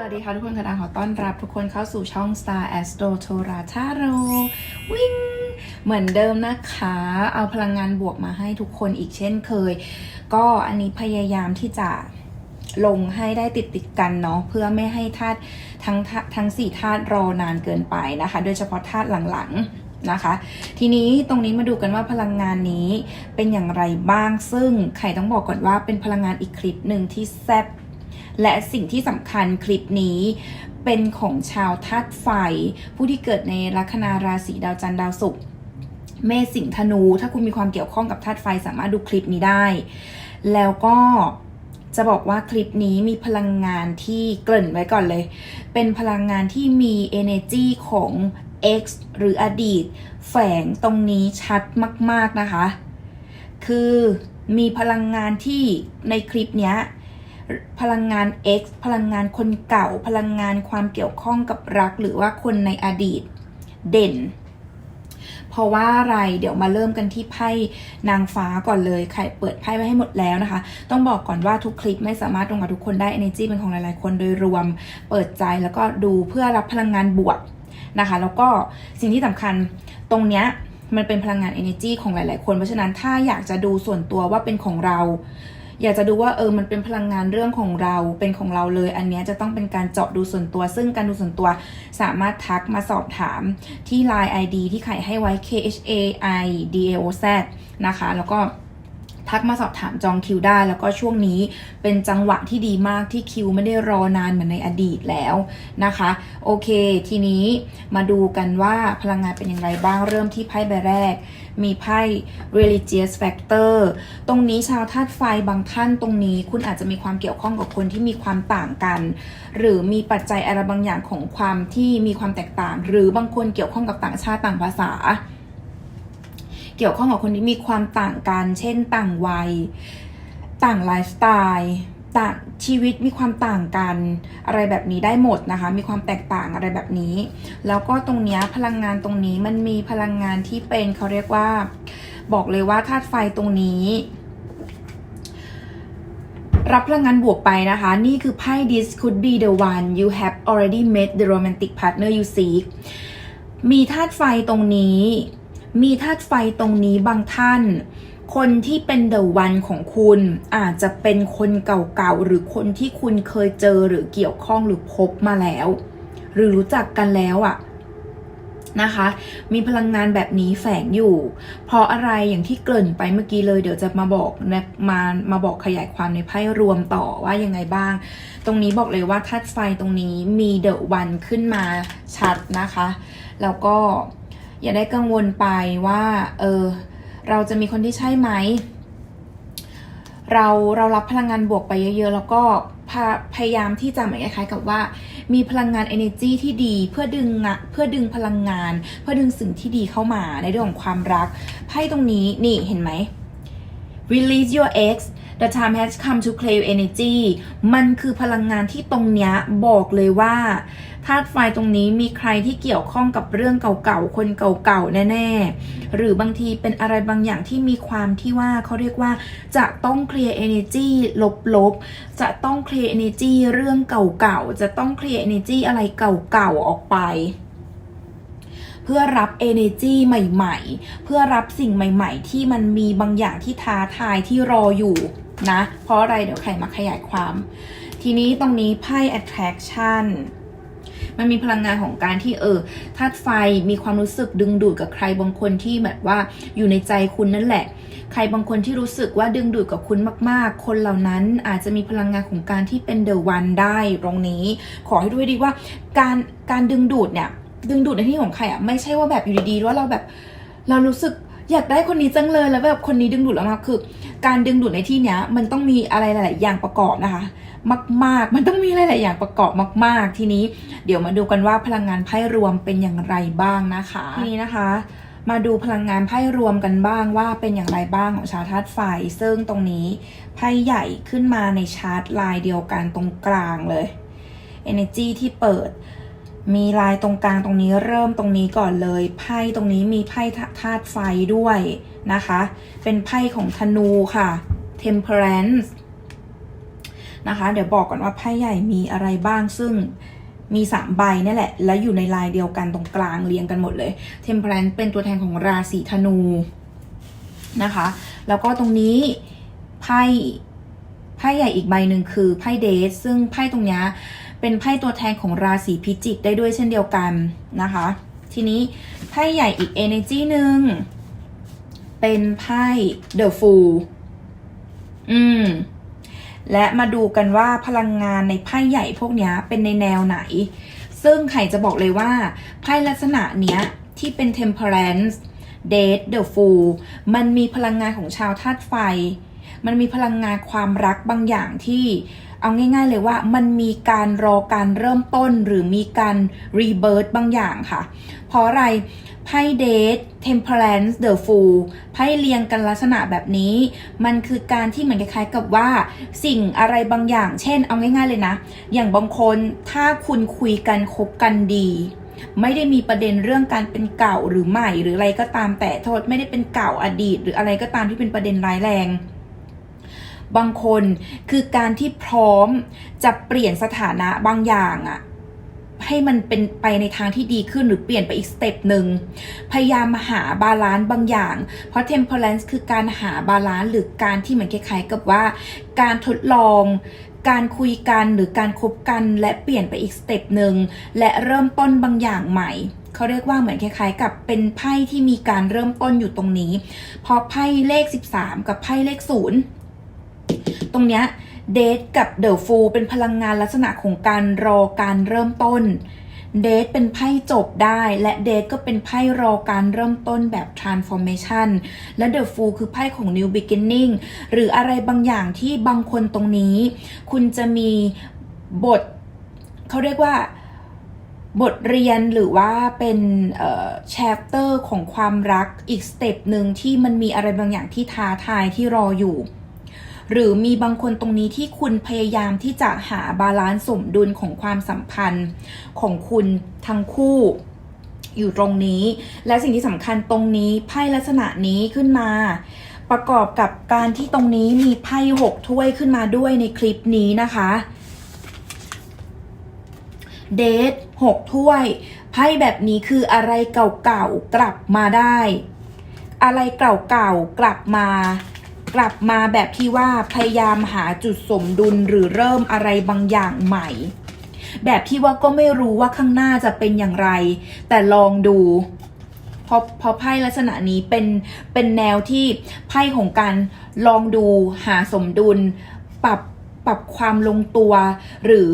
วัสดีค่ะทุกคนค่ะขอต้อนรับทุกคนเข้าสู่ช่อง Star Astro t o r a t a r o วิ่งเหมือนเดิมนะคะ เอาพลังงานบวกมาให้ทุกคนอีกเช่นเคย ก็อันนี้พยายามที่จะลงให้ได้ติดติดกันเนาะเพื่อไม่ให้ธาตุทั้งทั้งสี่ธาตุรอนานเกินไปนะคะ โดยเฉพาะธาตุหลังๆนะคะ ทีนี้ตรงนี้มาดูกันว่าพลังงานนี้เป็นอย่างไรบ้างซึ่งไข่ต้องบอกก่อนว่าเป็นพลังงานอีกคลิปหนึ่งที่แซ่บ และสิ่งที่สำคัญคลิปนี้เป็นของชาวธาตุไฟ ผู้ที่เกิดในลัคนาราศีดาวจันทร์ดาวศุกร์เมษสิงห์ธนู ถ้าคุณมีความเกี่ยวข้องกับธาตุไฟสามารถดูคลิปนี้ได้ แล้วก็จะบอกว่าคลิปนี้มีพลังงานที่เกริ่นไว้ก่อนเลย เป็นพลังงานที่มี energy ของ X หรืออดีต แฝงตรงนี้ชัดมาก ๆนะคะ คือมีพลังงานที่ในคลิปเนี้ย พลังงาน X พลังงานคนเก่า พลังงานความเกี่ยวข้องกับรัก หรือว่าคนในอดีตเด่น เพราะว่าอะไรเดี๋ยวมาเริ่มกันที่ไพ่นางฟ้าก่อนเลยใครเปิดไพ่ไว้ให้หมดแล้วนะคะ ต้องบอกก่อนว่าทุกคลิปไม่สามารถตรงกับทุกคนได้ energy เป็นของหลายๆ คนโดยรวม เปิดใจแล้วก็ดูเพื่อรับพลังงานบวกนะคะ แล้วก็สิ่งที่สำคัญตรงเนี้ยมันเป็นพลังงาน energy ของหลาย ๆ คน เพราะฉะนั้นถ้าอยากจะดูส่วนตัวว่าเป็นของเรา อยากจะดูว่าเออมันเป็นพลังงานเรื่องของเราเป็นของเราเลย อันนี้จะต้องเป็นการเจาะดูส่วนตัว ซึ่งการดูส่วนตัวสามารถทักมาสอบถามที่ Line ID ที่ไข่ให้ไว้ K H A I D A O Z นะคะ แล้วก็ ทักมาสอบถามจองคิวได้ แล้วก็ช่วงนี้เป็นจังหวะที่ดีมากที่คิวไม่ได้รอนานเหมือนในอดีตแล้วนะคะ โอเค ทีนี้มาดูกันว่าพลังงานเป็นอย่างไรบ้างเริ่มที่ไพ่ใบแรก มีไพ่ religious factor ตรงนี้ชาวธาตุไฟบางท่านตรงนี้ คุณอาจจะมีความเกี่ยวข้องกับคนที่มีความต่างกัน หรือมีปัจจัยอะไรบางอย่างของความที่มีความแตกต่าง หรือบางคนเกี่ยวข้องกับต่างชาติต่างภาษา เกี่ยวข้องกับคนที่มีความต่างกัน เช่น ต่างวัย ต่างไลฟ์สไตล์ต่างชีวิตมีความต่างกันอะไรแบบนี้ได้หมดนะคะ มีความแตกต่างอะไรแบบนี้ แล้วก็ตรงเนี้ยพลังงานตรงนี้มันมีพลังงานที่เป็นเขาเรียกว่า บอกเลยว่าธาตุไฟตรงนี้ รับพลังงานบวกไปนะคะ นี่คือไพ่ this could be the one you have already met the romantic partner you seek มีธาตุไฟตรงนี้ มีธาตุไฟตรงนี้บางท่าน คนที่เป็นเดอะวันของคุณอาจจะเป็นคนเก่าๆ หรือคนที่คุณเคยเจอหรือเกี่ยวข้องหรือพบมาแล้ว หรือรู้จักกันแล้วอะนะคะ มีพลังงานแบบนี้แฝงอยู่ เพราะอะไรอย่างที่เกริ่นไปเมื่อกี้เลย เดี๋ยวจะมาบอกนะมามาบอกขยายความในไพ่รวมต่อว่ายังไงบ้าง ตรงนี้บอกเลยว่าธาตุไฟตรงนี้มีเดอะวันขึ้นมาชัดนะคะ แล้วก็ อย่าได้กังวลไปว่าเออเราจะมีคนที่ใช่ไหม เราเรารับพลังงานบวกไปเยอะ ๆ แล้วก็พพยายามที่จะเหมือนคล้ายๆกับว่า มีพลังงาน energy ที่ดีเพื่อดึงงะเพื่อดึงพลังงาน เพื่อดึงสิ่งที่ดีเข้ามาในเรื่องของความรักไพ่ตรงนี้นี่เห็นไหม release your ex the time has come to clear energy มันคือพลังงานที่ตรงเนี้ยบอกเลยว่าธาตุไฟตรงนี้มีใครที่เกี่ยวข้องกับเรื่องเก่าๆ คนเก่าๆ แน่ๆ หรือบางทีเป็นอะไรบางอย่างที่มีความที่ว่าเขาเรียกว่าจะต้องเคลียร์ energy ลบๆ จะต้องเคลียร์ energy เรื่องเก่าๆ จะต้องเคลียร์ energy อะไรเก่าๆ ออกไป เพื่อรับ energy ใหม่ ๆ เพื่อรับสิ่งใหม่ ๆ ที่มันมีบางอย่างที่ท้าทายที่รออยู่นะ เพราะอะไรเดี๋ยวใครมาขยายความ ทีนี้ตรงนี้ไพ่ attraction มันมีพลังงานของการที่เออธาตุไฟมีความรู้สึกดึงดูดกับใครบางคนที่แบบว่าอยู่ในใจคุณนั่นแหละ ใครบางคนที่รู้สึกว่าดึงดูดกับคุณมากๆ คนเหล่านั้นอาจจะมีพลังงานของการที่เป็นเดอะวันได้ตรงนี้ ขอให้ด้วยดีว่าการการดึงดูดเนี่ย ดึงดูดในที่ของใครอะไม่ใช่ว่าแบบอยู่ดีๆว่าเราแบบเรารู้สึกอยากได้คนนี้จังเลยแล้วแบบคนนี้ดึงดูดเรามาคือ การดึงดูดในที่เนี้ย มันต้องมีอะไรหลาย ๆ อย่างประกอบนะคะ มาก ๆ มันต้องมีหลาย ๆ อย่างประกอบมาก ๆ ทีนี้ เดี๋ยวมาดูกันว่าพลังงานไพ่รวมเป็นอย่างไรบ้างนะคะทีนี้นะคะ มาดูพลังงานไพ่รวมกันบ้างว่าเป็นอย่างไรบ้างของชาวธาตุไฟซึ่งตรงนี้ไพ่ใหญ่ขึ้นมาในชาร์ตลายเดียวกันตรงกลางเลย Energy ที่เปิด มีลายตรงกลางตรงนี้เริ่มตรงนี้ก่อนเลยไพ่ตรงนี้มีไพ่ธาตุไฟด้วยนะคะ เป็นไพ่ของธนูค่ะ Temperance นะคะ เดี๋ยวบอกก่อนว่าไพ่ใหญ่มีอะไรบ้างซึ่งมีสามใบนี่แหละ แล้วอยู่ในลายเดียวกันตรงกลางเรียงกันหมดเลย Temperance เป็นตัวแทนของราศีธนูนะคะ แล้วก็ตรงนี้ไพ่ไพ่ใหญ่อีกใบหนึ่งคือไพ่เดทซึ่งไพ่ตรงนี้ เป็นไพ่ตัวแทนของราศีพิจิกได้ด้วยเช่นเดียวกันนะคะ ทีนี้ไพ่ใหญ่อีก energy หนึ่งเป็นไพ่ the fool อืม และมาดูกันว่าพลังงานในไพ่ใหญ่พวกนี้เป็นในแนวไหน ซึ่งไข่จะบอกเลยว่าไพ่ลักษณะเนี้ยที่เป็น temperance date the fool มันมีพลังงานของชาวธาตุไฟ มันมีพลังงานความรักบางอย่างที่ เอาง่าย ๆ เลยว่ามันมีการรอการเริ่มต้นหรือมีการรีเบิร์ตบางอย่างค่ะ เพราะอะไรไพ่เดท temperance the fool ไพ่เรียงกันลักษณะแบบนี้ มันคือการที่เหมือนคล้ายๆกับว่า สิ่งอะไรบางอย่าง เช่น เอาง่ายๆเลยนะ อย่างบางคนถ้าคุณคุยกันคบกันดี ไม่ได้มีประเด็นเรื่องการเป็นเก่าหรือใหม่หรืออะไรก็ตามแต่โทษไม่ได้เป็นเก่าอดีต หรืออะไรก็ตามที่เป็นประเด็นร้ายแรง บางคนคือการที่พร้อมจะเปลี่ยนสถานะบางอย่างอะให้มันเป็นไปในทางที่ดีขึ้นหรือเปลี่ยนไปอีกสเต็ปหนึ่งพยายามหาบาลานซ์บางอย่าง เพราะ temperance คือการหาบาลานซ์หรือการที่เหมือนคล้ายๆกับว่า การทดลอง การคุยกันหรือการคบกันและเปลี่ยนไปอีกสเต็ปหนึ่งและเริ่มต้นบางอย่างใหม่เขาเรียกว่าเหมือนคล้ายๆ กับเป็นไพ่ที่มีการเริ่มต้นอยู่ตรงนี้ เพราะไพ่เลข 13 กับไพ่เลข0 ตรงเนี้ยเดทกับเดอะฟูเป็นพลังงานลักษณะของการรอการเริ่มต้นเดทเป็นไพ่จบได้และเดทก็เป็นไพ่รอการเริ่มต้นแบบ transformation และ The Fool คือไพ่ของ new beginning หรืออะไรบางอย่างที่บางคนตรงนี้ คุณจะมีบทเขาเรียกว่าบทเรียนหรือว่าเป็นเอ่อ chapter ของความรักอีกสเต็ปหนึ่งที่มันมีอะไรบางอย่างที่ท้าทายที่รออยู่ หรือมีบางคนตรงนี้ที่คุณพยายามที่จะหาบาลานซ์สมดุลของความสัมพันธ์ของคุณทั้งคู่อยู่ตรงนี้ และสิ่งที่สำคัญตรงนี้ไพ่ลักษณะนี้ขึ้นมา ประกอบกับการที่ตรงนี้มีไพ่หกถ้วยขึ้นมาด้วยในคลิปนี้นะคะเดทหกถ้วยไพ่แบบนี้คืออะไรเก่าๆกลับมาได้ อะไรเก่าๆกลับมา กลับมาแบบที่ว่าพยายามหาจุดสมดุลหรือเริ่มอะไรบางอย่างใหม่ แบบที่ว่าก็ไม่รู้ว่าข้างหน้าจะเป็นอย่างไร แต่ลองดูเพราะเพราะไพ่ลักษณะนี้เป็นเป็นแนวที่ไพ่ของการลองดูหาสมดุล ปรับ ปรับความลงตัว หรือ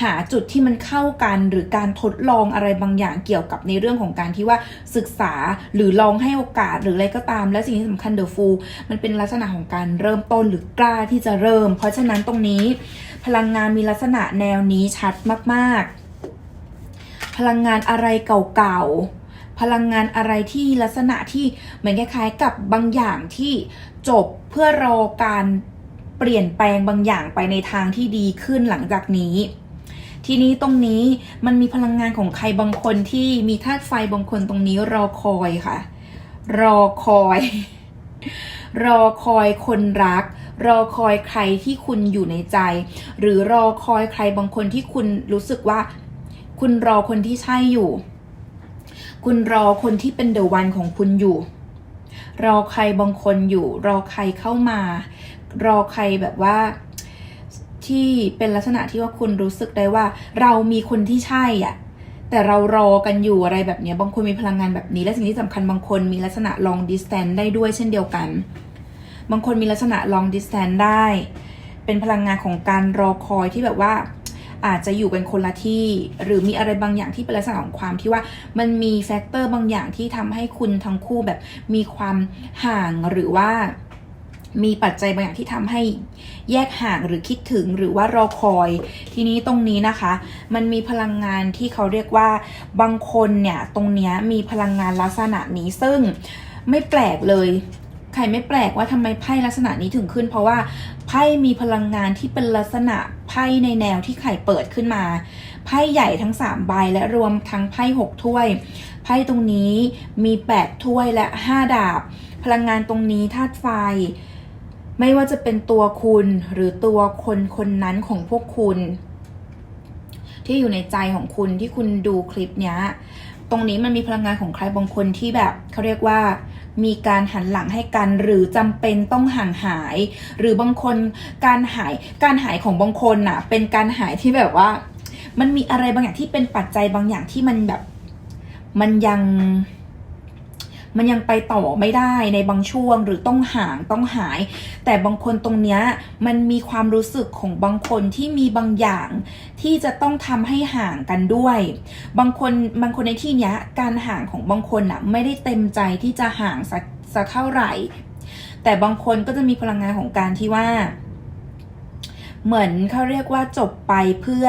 หาจุดที่มันเข้ากัน หรือการทดลองอะไรบางอย่างเกี่ยวกับในเรื่องของการที่ว่าศึกษาหรือลองให้โอกาสหรืออะไรก็ตาม และสิ่งที่สำคัญเดอะฟูมันเป็นลักษณะของการเริ่มต้นหรือกล้าที่จะเริ่ม เพราะฉะนั้นตรงนี้ พลังงานมีลักษณะแนวนี้ชัดมากๆ พลังงานอะไรเก่าๆพลังงานอะไรที่ลักษณะที่เหมือนคล้ายๆกับบางอย่างที่จบเพื่อรอการ เปลี่ยนแปลงบางอย่างไปในทางที่ดีขึ้นหลังจากนี้ ทีนี้ตรงนี้มันมีพลังงานของใครบางคนที่มีธาตุไฟบางคนตรงนี้รอคอยค่ะ รอคอย รอคอยคนรัก รอคอยใครที่คุณอยู่ในใจ หรือรอคอยใครบางคนที่คุณรู้สึกว่า คุณรอคนที่ใช่อยู่ คุณรอคนที่เป็นเดอะวันของคุณอยู่รอใครบางคนอยู่รอใครเข้ามา รอใครแบบว่าที่เป็นลักษณะที่ว่าคุณรู้สึกได้ว่า เรามีคนที่ใช่อะแต่เรารอกันอยู่อะไรแบบนี้ บางคนมีพลังงานแบบนี้ และสิ่งที่สำคัญบางคนมีลักษณะ long distance ได้ด้วยเช่นเดียวกัน บางคนมีลักษณะ long distance ได้ เป็นพลังงานของการรอคอยที่แบบว่า อาจจะอยู่เป็นคนละที่ หรือมีอะไรบางอย่างที่เป็นลักษณะของความที่ว่า มันมีแฟกเตอร์บางอย่างที่ทำให้คุณทั้งคู่แบบมีความห่างหรือว่า มีปัจจัยบางอย่างที่ทำให้แยกห่างหรือคิดถึงหรือว่ารอคอย ทีนี้ตรงนี้นะคะ มันมีพลังงานที่เขาเรียกว่าบางคนเนี่ยตรงเนี้ยมีพลังงานลักษณะนี้ซึ่งไม่แปลกเลยใครไม่แปลกว่าทำไมไพ่ลักษณะนี้ถึงขึ้น เพราะว่าไพ่มีพลังงานที่เป็นลักษณะไพ่ในแนวที่ไข่เปิดขึ้นมาไพ่ใหญ่ทั้ง3ใบและรวมทั้งไพ่6ถ้วยไพ่ตรงนี้มี8ถ้วยและ 5 ดาบ พลังงานตรงนี้ธาตุไฟ ไม่ว่าจะเป็นตัวคุณหรือตัวคนคนนั้นของพวกคุณ ที่อยู่ในใจของคุณที่คุณดูคลิปเนี้ย ตรงนี้มันมีพลังงานของใครบางคนที่แบบเขาเรียกว่ามีการหันหลังให้กันหรือจำเป็นต้องห่างหาย หรือบางคนการหายการหายของบางคนน่ะ เป็นการหายที่แบบว่า มันมีอะไรบางอย่างที่เป็นปัจจัยบางอย่างที่มันแบบ มันยัง มันยังไปต่อไม่ได้ในบางช่วงหรือต้องห่างต้องหาย แต่บางคนตรงเนี้ยมันมีความรู้สึกของบางคนที่มีบางอย่าง ที่จะต้องทำให้ห่างกันด้วย บางคนบางคนในที่เนี้ยการห่างของบางคนน่ะไม่ได้เต็มใจที่จะห่างสักสักเท่าไหร่ แต่บางคนก็จะมีพลังงานของการที่ว่า เหมือนเขาเรียกว่าจบไปเพื่อ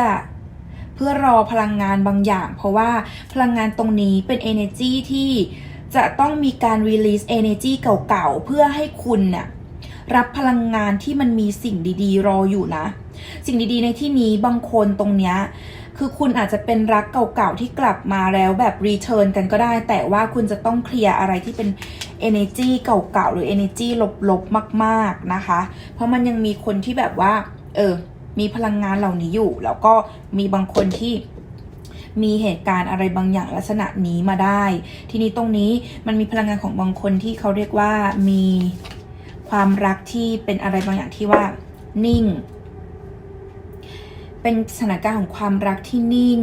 เพื่อรอพลังงานบางอย่าง เพราะว่าพลังงานตรงนี้เป็น energy ที่ จะต้องมีการ release energy เก่าๆ เพื่อให้คุณน่ะรับพลังงานที่มันมีสิ่งดีๆ รออยู่นะ สิ่งดีๆ ในที่นี้บางคนตรงเนี้ยคือคุณอาจจะเป็นรักเก่าๆ ที่กลับมาแล้วแบบ return กันก็ได้ แต่ว่าคุณจะต้องเคลียร์อะไรที่เป็น energy เก่าๆ หรือ energy ลบๆ มากๆนะคะ เพราะมันยังมีคนที่แบบว่า เออ มีพลังงานเหล่านี้อยู่ แล้วก็มีบางคนที่ มีเหตุการณ์อะไรบางอย่างลักษณะนี้มาได้ ทีนี้ตรงนี้มันมีพลังงานของบางคนที่เขาเรียกว่ามีความรักที่เป็นอะไรบางอย่างที่ว่านิ่ง เป็นสถานการณ์ของความรักที่นิ่ง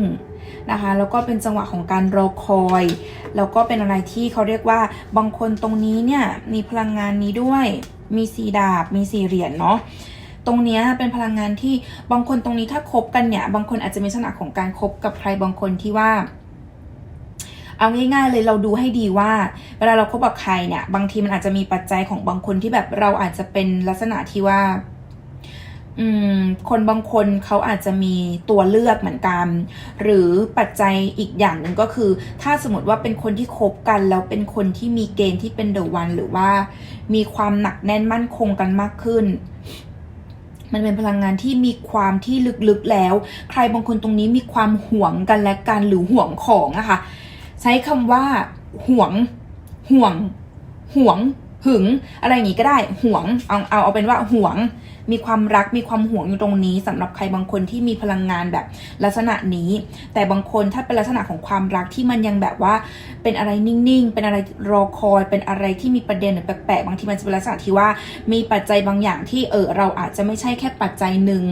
นะคะแล้วก็เป็นจังหวะของการรอคอย แล้วก็เป็นอะไรที่เขาเรียกว่าบางคนตรงนี้เนี่ยมีพลังงานนี้ด้วยมีสีดาบมีสีเหรียญเนาะ ตรงนี้เป็นพลังงานที่บางคนตรงนี้ถ้าคบกันเนี่ย บางคนอาจจะมีลักษณะของการคบกับใครบางคนที่ว่า เอาง่ายๆเลยเราดูให้ดีว่า เวลาเราคบกับใครเนี่ย บางทีมันอาจจะมีปัจจัยของบางคนที่แบบเราอาจจะเป็นลักษณะที่ว่าอืมคนบางคนเขาอาจจะมีตัวเลือกเหมือนกัน หรือปัจจัยอีกอย่างหนึ่งก็คือ ถ้าสมมติว่าเป็นคนที่คบกันแล้วเป็นคนที่มีเกณฑ์ที่เป็นเดอะวันหรือว่า มีความหนักแน่นมั่นคงกันมากขึ้น มันเป็นพลังงานที่มีความที่ลึกๆแล้ว ใครบางคนตรงนี้มีความห่วงกันและกันหรือห่วงของอะค่ะ ใช้คำว่าห่วง ห่วง ห่วง หึง อะไรอย่างงี้ก็ได้ ห่วง เอาเอาเอาเป็นว่าห่วง มีความรักมีความห่วงอยู่ตรงนี้สำหรับใครบางคนที่มีพลังงานแบบลักษณะนี้ แต่บางคนถ้าเป็นลักษณะของความรักที่มันยังแบบว่าเป็นอะไรนิ่งๆ เป็นอะไรรอคอย เป็นอะไรที่มีประเด็นหรือแปลกๆบางทีมันจะเป็นลักษณะที่ว่ามีปัจจัยบางอย่างที่เออเราอาจจะไม่ใช่แค่ปัจจัยหนึ่ง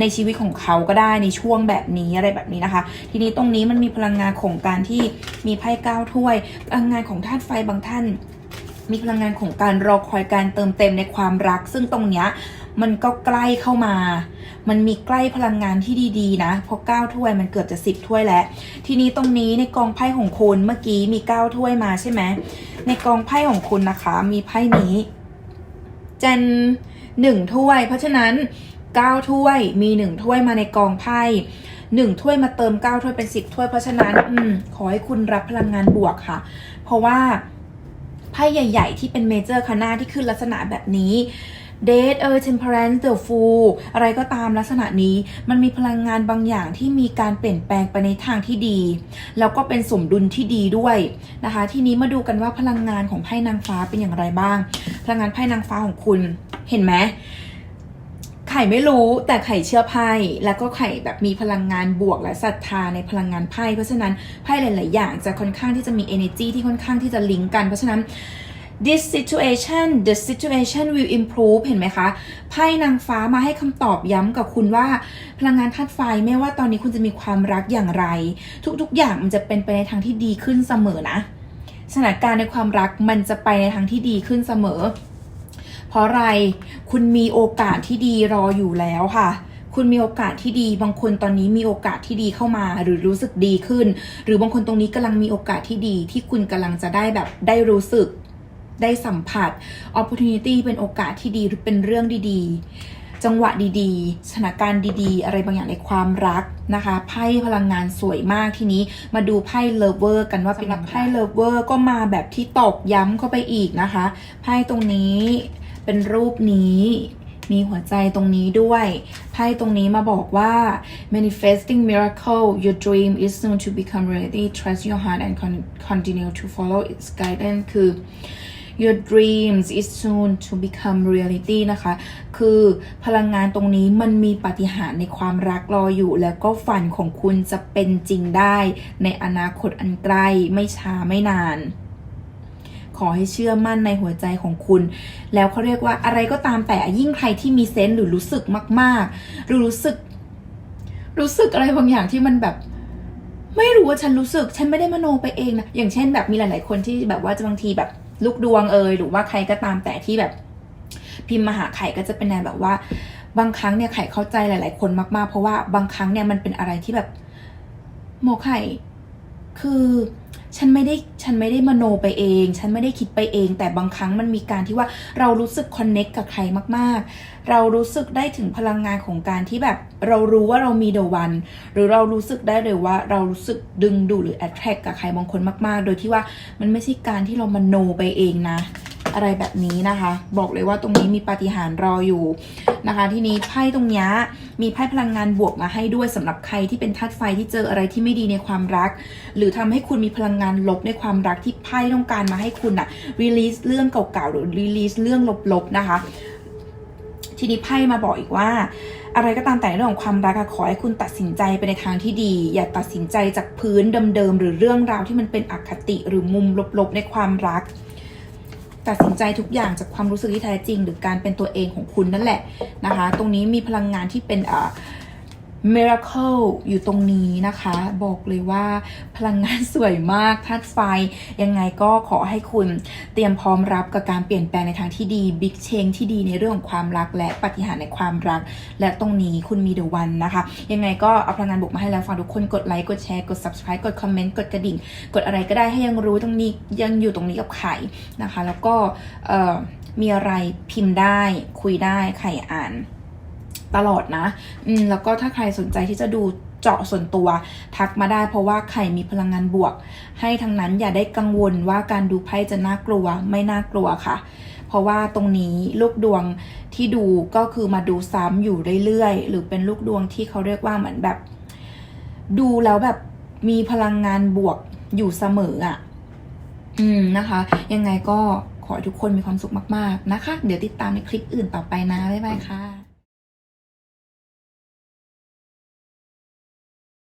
ในชีวิตของเขาก็ได้ในช่วงแบบนี้อะไรแบบนี้นะคะ ทีนี้ตรงนี้มันมีพลังงานของการที่มีไพ่เก้าถ้วย พลังงานของธาตุไฟบางท่าน มีพลังงานของการรอคอยการเติมเต็มในความรัก ซึ่งตรงเนี้ย มันก็ใกล้เข้ามา มันมีใกล้พลังงานที่ดีๆ นะเพราะเก้าถ้วยมันเกือบจะสิบถ้วยแล้ว ทีนี้ตรงนี้ในกองไพ่ของคุณเมื่อกี้มีเก้าถ้วยมาใช่ไหม ในกองไพ่ของคุณนะคะ มีไพ่นี้เจนหนึ่งถ้วย เพราะฉะนั้นเก้าถ้วยมีหนึ่งถ้วยมาในกองไพ่หนึ่งถ้วยมาเติมเก้าถ้วยเป็นสิบถ้วยเพราะฉะนั้นอมขอให้คุณรับพลังงานบวกค่ะ เพราะว่าไพ่ใหญ่ ๆ ที่เป็นเมเจอร์คานาที่ขึ้นลักษณะแบบนี้ เดทเออ temperance the fool อะไรก็ตามลักษณะนี้มันมีพลังงานบางอย่างที่มีการเปลี่ยนแปลงไปในทางที่ดี แล้วก็เป็นสมดุลที่ดีด้วยนะคะ ทีนี้มาดูกันว่าพลังงานของไพ่นางฟ้าเป็นอย่างไรบ้าง พลังงานไพ่นางฟ้าของคุณเห็นไหมไข่ไม่รู้แต่ไข่เชื่อไพ่แล้วก็ไข่แบบมีพลังงานบวกและศรัทธาในพลังงานไพ่เพราะฉะนั้นไพ่หลาย ๆ อย่างจะค่อนข้างที่จะมี energy ที่ค่อนข้างที่จะลิงก์กันเพราะฉะนั้น this situation the situation will improve เห็นไหมคะ ไพ่นางฟ้ามาให้คำตอบย้ำกับคุณว่า พลังงานธาตุไฟไม่ว่าตอนนี้คุณจะมีความรักอย่างไร ทุกๆ อย่างมันจะเป็นไปในทางที่ดีขึ้นเสมอนะ สถานการณ์ในความรักมันจะไปในทางที่ดีขึ้นเสมอ เพราะอะไร คุณมีโอกาสที่ดีรออยู่แล้วค่ะคุณมีโอกาสที่ดี บางคนตอนนี้มีโอกาสที่ดีเข้ามา หรือรู้สึกดีขึ้น หรือบางคนตรงนี้กำลังมีโอกาสที่ดีที่คุณกำลังจะได้แบบได้รู้สึก ได้สัมผัส opportunity เป็นโอกาสที่ดีหรือเป็นเรื่องดีๆ จังหวะดีๆ สถานการณ์ดีๆ อะไรบางอย่างในความรักนะคะไพ่พลังงานสวยมากทีนี้มาดูไพ่ lover กันว่าเป็นไพ่ lover ก็มาแบบที่ตอกย้ำเข้าไปอีกนะคะไพ่ตรงนี้เป็นรูปนี้มีหัวใจตรงนี้ด้วย ไพ่ตรงนี้มาบอกว่า manifesting miracle your dream is soon to become reality trust your heart and con- continue to follow its guidance คือ your dreams is soon to become reality นะคะ คือพลังงานตรงนี้มันมีปฏิหารในความรักรออยู่ แล้วก็ฝันของคุณจะเป็นจริงได้ในอนาคตอันใกล้ไม่ช้าไม่นานขอให้เชื่อมั่นในหัวใจของคุณ แล้วเขาเรียกว่าอะไรก็ตามแต่ยิ่งใครที่มีเซนส์หรือรู้สึกมากๆ หรือรู้สึก รู้สึกอะไรบางอย่างที่มันแบบ ไม่รู้ว่าฉันรู้สึก ฉันไม่ได้มโนไปเองนะอย่างเช่นแบบมีหลาย ๆ คนที่แบบว่าจะบางทีแบบ ลูกดวงเอยหรือว่าใครก็ตามแต่ที่แบบพิมพ์มาหาไข่ก็จะเป็นแนวแบบว่า บางครั้งเนี่ยไข่เข้าใจหลาย ๆ คนมาก ๆ เพราะว่าบางครั้งเนี่ยมันเป็นอะไรที่แบบโมไข่คือ ฉันไม่ได้ฉันไม่ได้มโนไปเอง ฉันไม่ได้คิดไปเอง แต่บางครั้งมันมีการที่ว่าเรารู้สึกคอนเน็กกับใครมากๆ เรารู้สึกได้ถึงพลังงานของการที่แบบเรารู้ว่าเรามีเดวัน หรือเรารู้สึกได้เลยว่าเรารู้สึกดึงดูดหรือ attract กับใครบางคนมาก ๆ โดยที่ว่ามันไม่ใช่การที่เรามโนไปเองนะ อะไรแบบนี้นะคะ บอกเลยว่าตรงนี้มีปาฏิหาริย์รออยู่ นะคะ ที่นี้ไพ่ตรงนี้มีไพ่พลังงานบวกมาให้ด้วยสำหรับใครที่เป็นธาตุไฟที่เจออะไรที่ไม่ดีในความรัก หรือทำให้คุณมีพลังงานลบในความรักที่ไพ่ต้องการมาให้คุณอะ release เรื่องเก่าๆหรือ release เรื่องลบๆนะคะ ทีนี้ไพ่มาบอกอีกว่าอะไรก็ตามแต่ในเรื่องของความรักอะขอให้คุณตัดสินใจไปในทางที่ดี อย่าตัดสินใจจากพื้นเดิมๆหรือเรื่องราวที่มันเป็นอคติหรือมุมลบๆในความรัก ตัดสินใจทุกอย่างจากความรู้สึกที่แท้จริง หรือการเป็นตัวเองของคุณนั่นแหละนะคะ ตรงนี้มีพลังงานที่เป็นเอ่อ miracle อยู่ตรงนี้นะคะ บอกเลยว่าพลังงานสวยมากธาตุไฟ ยังไงก็ขอให้คุณเตรียมพร้อมรับกับการเปลี่ยนแปลงในทางที่ดีบิ๊กเชงที่ดีในเรื่องของความรักและปฏิหารในความรัก และตรงนี้คุณมีเดอะวันนะคะ ยังไงก็เอาพลังงานบวกมาให้แล้วฝากทุกคนกดไลค์กดแชร์กด subscribe กดคอมเมนต์กดกระดิ่ง กดอะไรก็ได้ให้ยังรู้ตรงนี้ยังอยู่ตรงนี้กับไข่นะคะ แล้วก็มีอะไรพิมพ์ได้คุยได้ไข่อ่าน ตลอดนะอืมแล้วก็ถ้าใครสนใจที่จะดูเจาะส่วนตัวทักมาได้เพราะว่าไข่มีพลังงานบวก ให้ทั้งนั้นอย่าได้กังวลว่าการดูไพ่จะน่ากลัวไม่น่ากลัวค่ะ เพราะว่าตรงนี้ลูกดวงที่ดูก็คือมาดูซ้ำอยู่เรื่อยๆหรือเป็นลูกดวงที่เขาเรียกว่าเหมือนแบบ ดูแล้วแบบมีพลังงานบวกอยู่เสมออะ อืมนะคะ ยังไงก็ขอให้ทุกคนมีความสุขมาก ๆ นะคะ เดี๋ยวติดตามในคลิปอื่นต่อไปนะ บ๊ายบายค่ะ